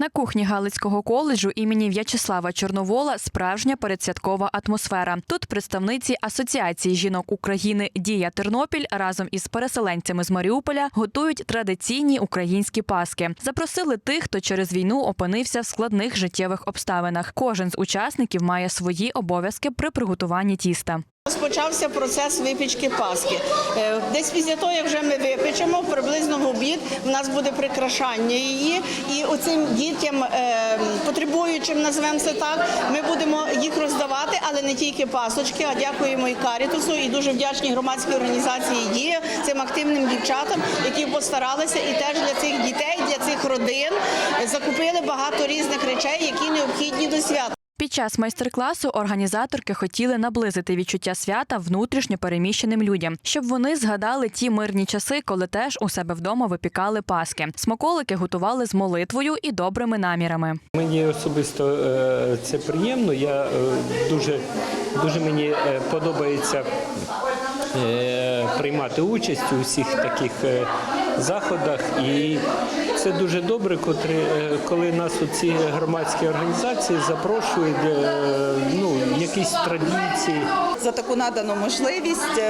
На кухні Галицького коледжу імені В'ячеслава Чорновола справжня передсвяткова атмосфера. Тут представниці Асоціації жінок України Дія Тернопіль разом із переселенцями з Маріуполя готують традиційні українські паски. Запросили тих, хто через війну опинився в складних життєвих обставинах. Кожен з учасників має свої обов'язки при приготуванні тіста. Розпочався процес випічки паски. Е, Десь після того, як вже ми випечемо, приблизно в обід в нас буде прикрашання її. І оцим дітям, е, потребуючим, називаємо це так, ми будемо їх роздавати, але не тільки пасочки, а дякуємо і Карітусу, і дуже вдячні громадській організації «Дія», цим активним дівчатам, які постаралися і теж для цих дітей, для цих родин закупили багато різних речей, які необхідні до свята. Під час майстер-класу організаторки хотіли наблизити відчуття свята внутрішньо переміщеним людям, щоб вони згадали ті мирні часи, коли теж у себе вдома випікали паски. Смаколики готували з молитвою і добрими намірами. Мені особисто е, це приємно. Я е, дуже, дуже мені е, подобається приймати участь у всіх таких заходах. І це дуже добре, е, коли нас ці громадські організації запрошують е, ну, якісь традиції. За таку надану можливість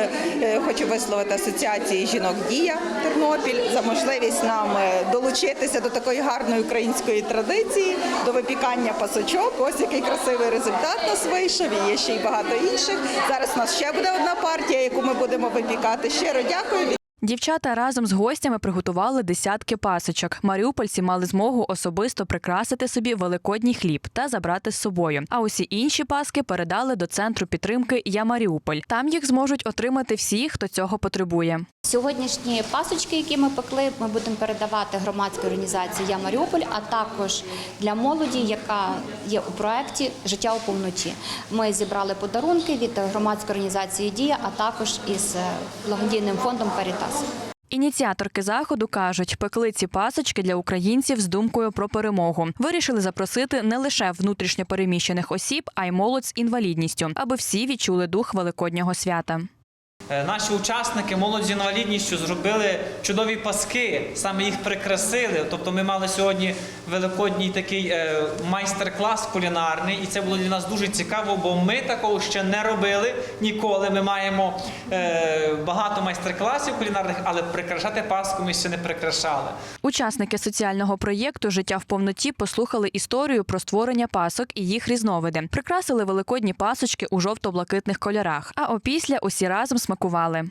Е, хочу висловити асоціації жінок Дія Тернопіль за можливість нам долучитися до такої гарної української традиції, до випікання пасочок. Ось який красивий результат нас вийшов. І є ще й багато інших. Зараз у нас ще буде одна партія, яку ми будемо випікати. Щиро дякую. Дівчата разом з гостями приготували десятки пасочок. Маріупольці мали змогу особисто прикрасити собі великодній хліб та забрати з собою. А усі інші паски передали до центру підтримки Я Маріуполь. Там їх зможуть отримати всі, хто цього потребує. Сьогоднішні пасочки, які ми пекли, ми будемо передавати громадській організації Я Маріуполь, а також для молоді, яка є у проєкті Життя у повноті. Ми зібрали подарунки від громадської організації Дія, а також із е, благодійним фондом Карітас. Ініціаторки заходу кажуть, пекли ці пасочки для українців з думкою про перемогу. Вирішили запросити не лише внутрішньо переміщених осіб, а й молодь з інвалідністю, аби всі відчули дух великоднього свята. Е, Наші учасники, молодь з інвалідністю, зробили чудові паски, саме їх прикрасили. Тобто ми мали сьогодні великодній такий е, майстер-клас кулінарний, і це було для нас дуже цікаво, бо ми такого ще не робили ніколи. Ми маємо е, багато майстер-класів кулінарних, але прикрашати паску ми ще не прикрашали. Учасники соціального проєкту Життя в повноті послухали історію про створення пасок і їх різновиди. Прикрасили великодні пасочки у жовто-блакитних кольорах. А опісля усі разом смакували атакували.